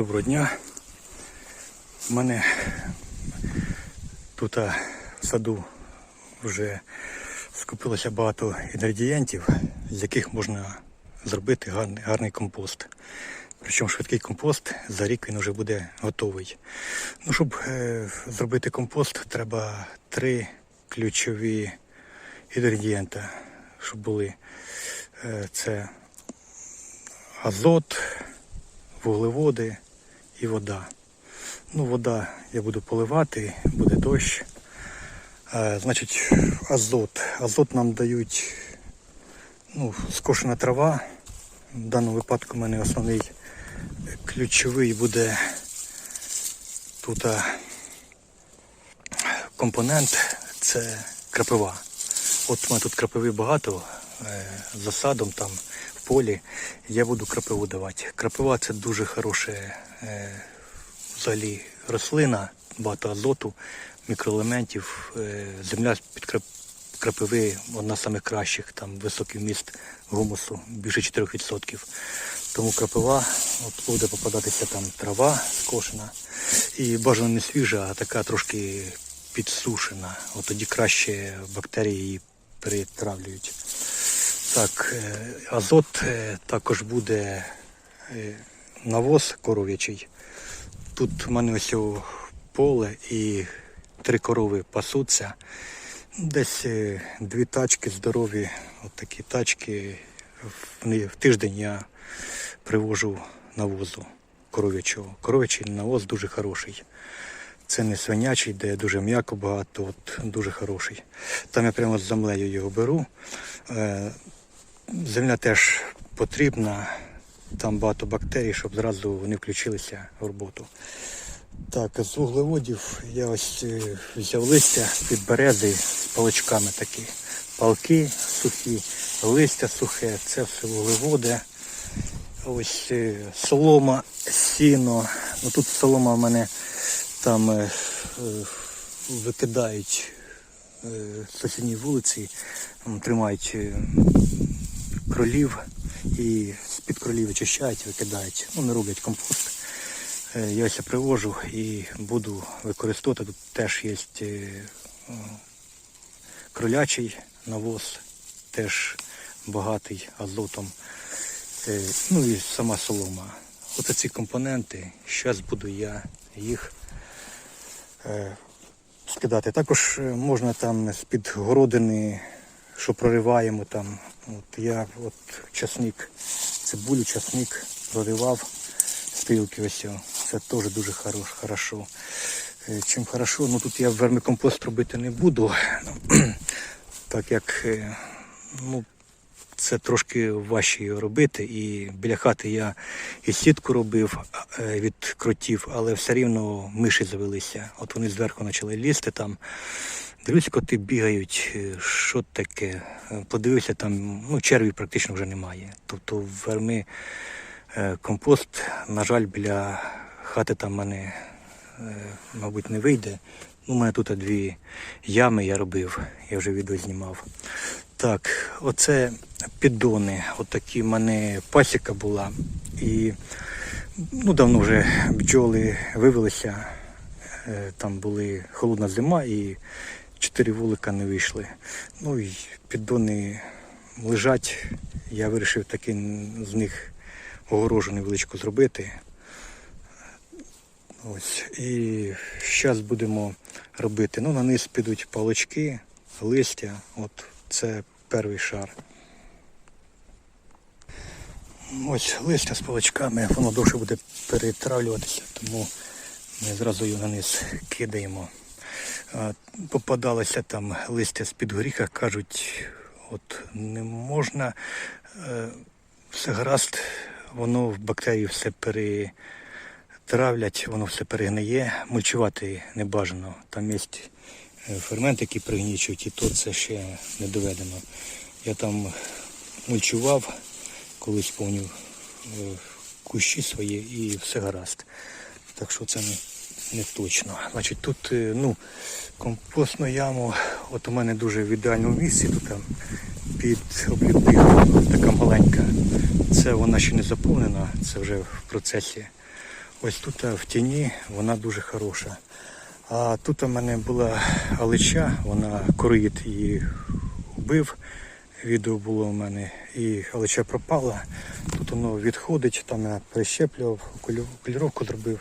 Доброго дня. У мене тут в саду вже скупилося багато інгредієнтів, з яких можна зробити гарний, гарний компост. Причому швидкий компост за рік він вже буде готовий. Ну, щоб е, зробити компост, треба три ключові інгредієнти, щоб були. Е, це азот, вуглеводи і вода. Ну, вода я буду поливати, буде дощ. Е, значить, азот. Азот нам дають ну, скошена трава. В даному випадку в мене основний ключовий буде тут компонент це крапива. От у мене тут крапиви багато е, за садом там в полі. Я буду крапиву давати. Крапива це дуже хороша е, взагалі рослина, багато азоту, мікроелементів. Е, земля під крап- крапиви одна з самих кращих, там високий вміст гумусу, більше 4%. Тому крапива, буде попадатися там трава скошена. І бажано не свіжа, а така трошки підсушена. От тоді краще бактерії її перетравлюють. Так, е, азот е, також буде е, навоз коров'ячий. Тут в мене ось поле і три корови пасуться. Десь е, дві тачки здорові, от такі тачки. В, тиждень я привожу навозу коров'ячого. Коров'ячий навоз дуже хороший. Це не свинячий, де дуже м'яко багато, от дуже хороший. Там я прямо з землею його беру. Е, Земля теж потрібна, там багато бактерій, щоб зразу вони включилися в роботу. Так, з вуглеводів я ось е, взяв листя під берези з паличками такі. Палки сухі, листя сухе, це все вуглеводи. Ось е, солома, сіно. Ну тут солома в мене там е, е, викидають е, сусідній вулиці, тримають кролів і з-під вичищають, викидають. Ну, не роблять компост. Е, Я ось привожу і буду використовувати. Тут теж є е, кролячий навоз, теж багатий азотом. Е, Ну і сама солома. Оце ці компоненти. Зараз буду я їх скидати. Також можна там з-під городини, що прориваємо там. От я от часник, цибулю, часник проривав стрілки ось. Це теж дуже хорош, хорошо. Е, Чим хорошо, ну тут я вермикомпост робити не буду, так як е, ну, це трошки важче його робити. І біля хати я і сітку робив е, від кротів, але все рівно миші завелися. От вони зверху почали лізти там. Дивлюсь, коти бігають, е, що таке. Е, Подивився там, ну, червів практично вже немає. Тобто верми е, компост, на жаль, біля хати там мене, мабуть, не вийде. Ну, у мене тут дві ями я робив, я вже відео знімав. Так, оце піддони. Отакі в мене пасіка була. І ну, давно вже бджоли вивелися. Там були холодна зима і чотири вулика не вийшли. Ну і піддони лежать. Я вирішив таки з них огорожу невеличку зробити. Ось. І зараз будемо робити. Ну, на низ підуть палочки, листя. От це перший шар. Ось листя з паличками, воно довше буде перетравлюватися, тому ми зразу його на низ кидаємо. Попадалося там листя з-під горіха, кажуть, от не можна, е, все гаразд, воно в бактерії все перетравлять, воно все перегниє, мульчувати не бажано. Там є ферменти, які пригнічують, і то це ще не доведено. Я там мульчував, колись повню е, кущі свої і все гаразд. Так що це не, не точно. Значить, тут е, ну, компостну яму, от у мене дуже в ідеальному місці, тут там під обліпихою така маленька. Це вона ще не заповнена, це вже в процесі. Ось тут е, в тіні вона дуже хороша. А тут у мене була алича, вона короїд її вбив. Відео було у мене, і алича пропала. Тут воно відходить, там я прищеплював, окуліровку зробив.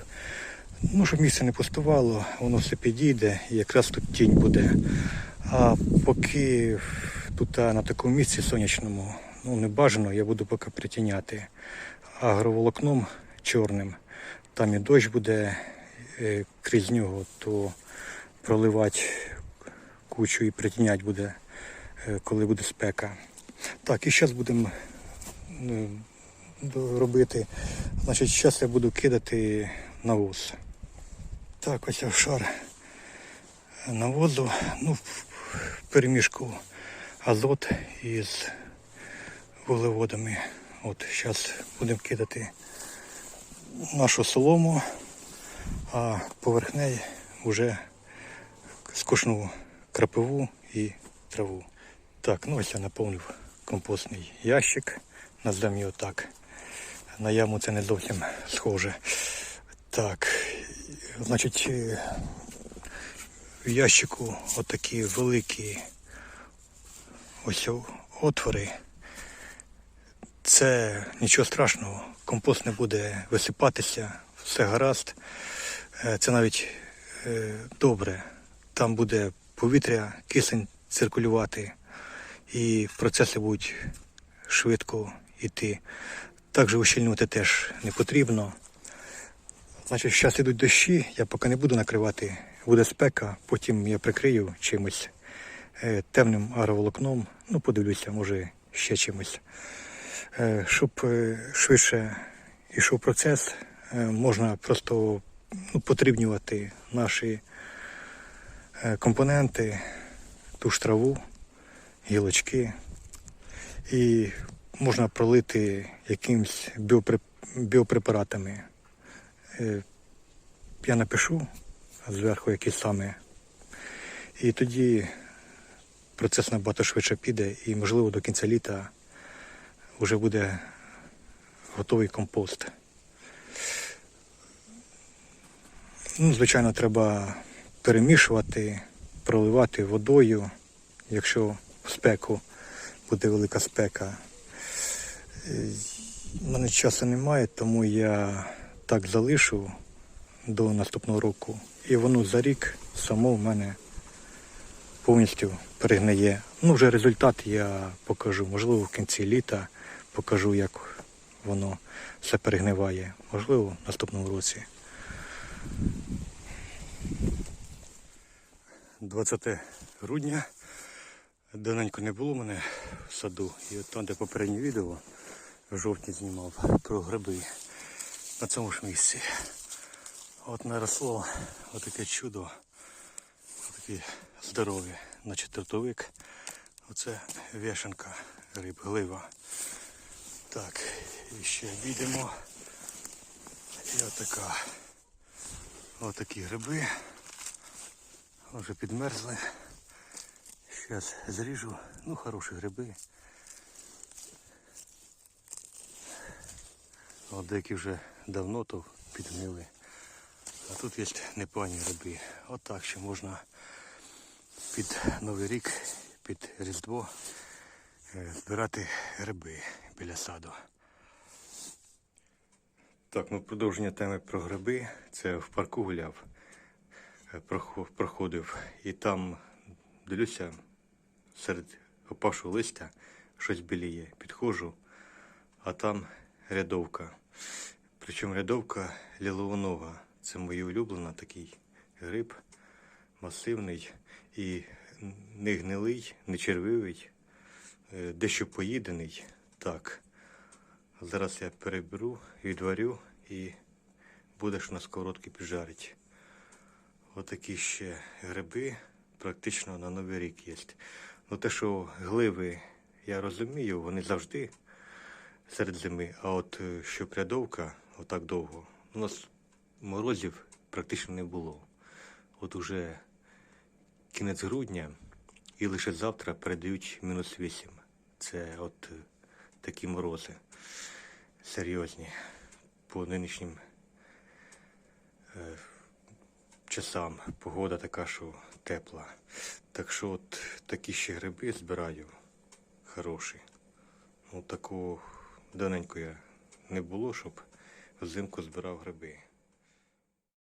Ну, щоб місце не пустувало, воно все підійде і якраз тут тінь буде. А поки тут на такому місці сонячному, ну не бажано, я буду поки притіняти агроволокном чорним. Там і дощ буде е, крізь нього, то проливати кучу і притіняти буде, е, коли буде спека. Так, і зараз будемо е, робити. Значить, зараз я буду кидати навоз. Так, ось шар навозу, ну, в перемішку азот із вуглеводами. От зараз будемо кидати нашу солому, а поверх неї вже скошну крапиву і траву. Так, ну ось я наповнив компостний ящик, назвемо його так. На яму це не зовсім схоже. Так, значить, е, в ящику отакі великі ось отвори. Це нічого страшного, компост не буде висипатися, все гаразд. Е, Це навіть е, добре. Там буде повітря, кисень циркулювати, і процеси будуть швидко йти. Також ущільнювати теж не потрібно. Значить, зараз йдуть дощі, я поки не буду накривати, буде спека, потім я прикрию чимось е, темним агроволокном, ну подивлюся, може ще чимось. Е, щоб е, швидше йшов процес, можна просто ну, потрібнювати наші компоненти, ту ж траву, гілочки. І можна пролити якимось біопрепаратами. Е, Я напишу зверху якісь саме. І тоді процес набагато швидше піде і, можливо, до кінця літа вже буде готовий компост. Ну, звичайно, треба перемішувати, проливати водою, якщо в спеку буде велика спека. Е, У мене часу немає, тому я так залишу до наступного року. І воно за рік само в мене повністю перегниє. Ну, вже результат я покажу. Можливо, в кінці літа покажу, як воно все перегниває. Можливо, в наступному році. 20 грудня. Давненько не було мене в саду. І от там, де попереднє відео в жовтні знімав про гриби на цьому ж місці. От наросло отаке чудо, отакі здорові, значить тротовик. Оце вішенка гриб, глива. Так, і ще йдемо. І отака. Отакі гриби. Вже підмерзли. Зараз зріжу. Ну, хороші гриби. От деякі вже давно то підгнили. А тут є непогані гриби. Отак ще можна під Новий рік, під Різдво е, збирати гриби біля саду. Так, ну продовження теми про гриби. Це в парку гуляв, е, проходив. І там дивлюся серед опавшого листя щось біліє. Підходжу, а там рядовка. Причому рядовка ліловонога. Це моя улюблена такий гриб, масивний і не гнилий, не червивий, е, дещо поїдений. Так. Зараз я переберу, відварю і будеш на сковородці піджарить. Отакі ще гриби практично на Новий рік є. Ну те, що гливи, я розумію, вони завжди серед зими, а от е, що прядовка отак довго, у нас морозів практично не було. От уже кінець грудня і лише завтра передають мінус 8. Це от е, такі морози серйозні по нинішнім е, часам. Погода така, що тепла. Так що от такі ще гриби збираю хороші. Ну такого давненько я не було, щоб взимку збирав гриби.